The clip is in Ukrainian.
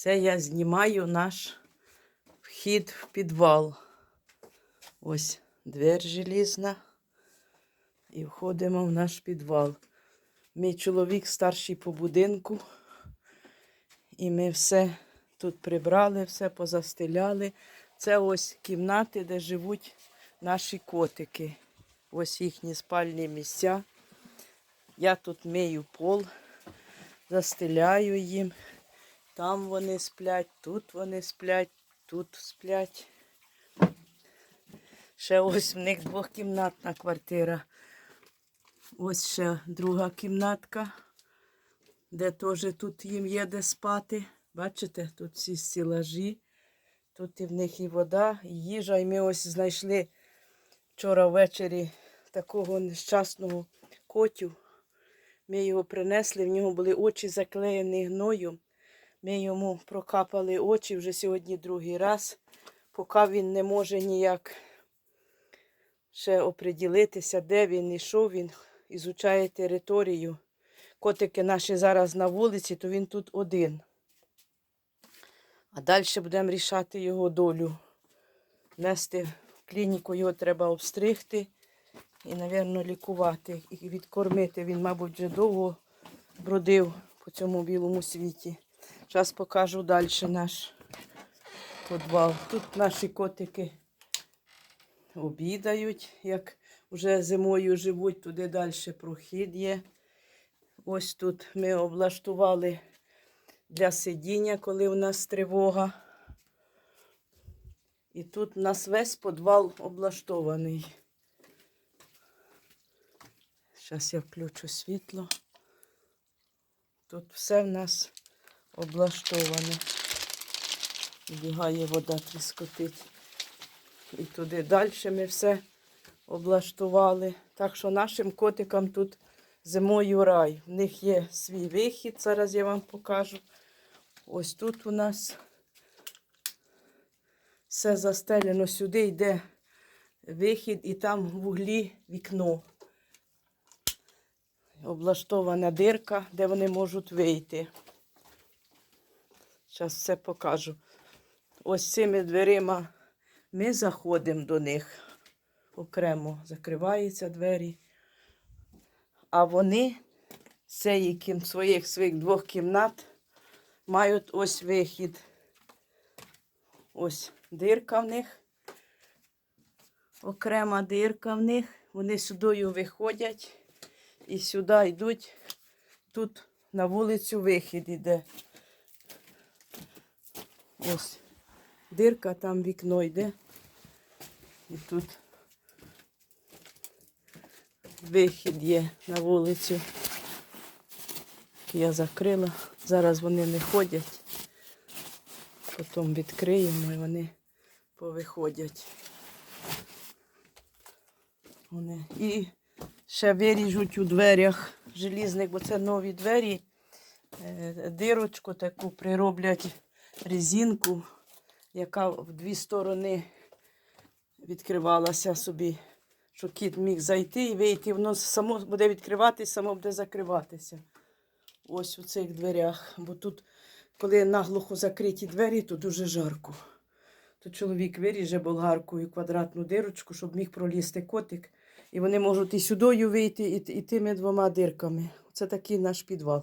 Це я знімаю наш вхід в підвал. Ось двер желізна. І входимо в наш підвал. Мій чоловік старший по будинку. І ми все тут прибрали, все позастеляли. Це ось кімнати, де живуть наші котики. Ось їхні спальні місця. Я тут мию пол, застеляю їм. Там вони сплять, тут вони сплять, тут сплять. Ще ось в них двохкімнатна квартира. Ось ще друга кімнатка, де теж тут їм є де спати. Бачите, тут всі стілажі, тут і в них і вода, і їжа. І ми ось знайшли вчора ввечері такого нещасного котю. Ми його принесли, в нього були очі заклеєні гною. Ми йому прокапали очі вже сьогодні другий раз, поки він не може ніяк ще оприділитися, де він йшов, він ізучає територію. Котики наші зараз на вулиці, то він тут один. А далі будемо рішати його долю. Нести в клініку його треба обстригти і, мабуть, лікувати. І відкормити. Він, мабуть, вже довго бродив по цьому білому світі. Зараз покажу далі наш підвал. Тут наші котики обідають, як вже зимою живуть, туди далі прохід є. Ось тут ми облаштували для сидіння, коли у нас тривога. І тут у нас весь підвал облаштований. Зараз я включу світло. Тут все в нас облаштоване. Бігає вода тріскотить. І туди далі ми все облаштували. Так що нашим котикам тут зимою рай. В них є свій вихід, зараз я вам покажу. Ось тут у нас все застелено. Сюди йде вихід і там в углі вікно. Облаштована дирка, де вони можуть вийти. Зараз все покажу. Ось цими дверима ми заходимо до них окремо, закриваються двері. А вони з кім- своїх своїх двох кімнат мають ось вихід. Ось дирка в них. Окрема дирка в них. Вони сюди виходять і сюди йдуть. Тут на вулицю вихід іде. Ось дирка, там вікно йде. І тут вихід є на вулицю. Я закрила. Зараз вони не ходять. Потім відкриємо і вони повиходять. Вони. І ще виріжуть у дверях желізних, бо це нові двері. Е, Дирочку таку прироблять резинку, яка в дві сторони відкривалася собі, щоб кіт міг зайти і вийти. Воно само буде відкриватися, само буде закриватися. Ось у цих дверях. Бо тут, коли наглухо закриті двері, то дуже жарко. То чоловік виріже болгаркою квадратну дирочку, щоб міг пролізти котик. І вони можуть і сюдою вийти, і, і тими двома дирками. Це такий наш підвал.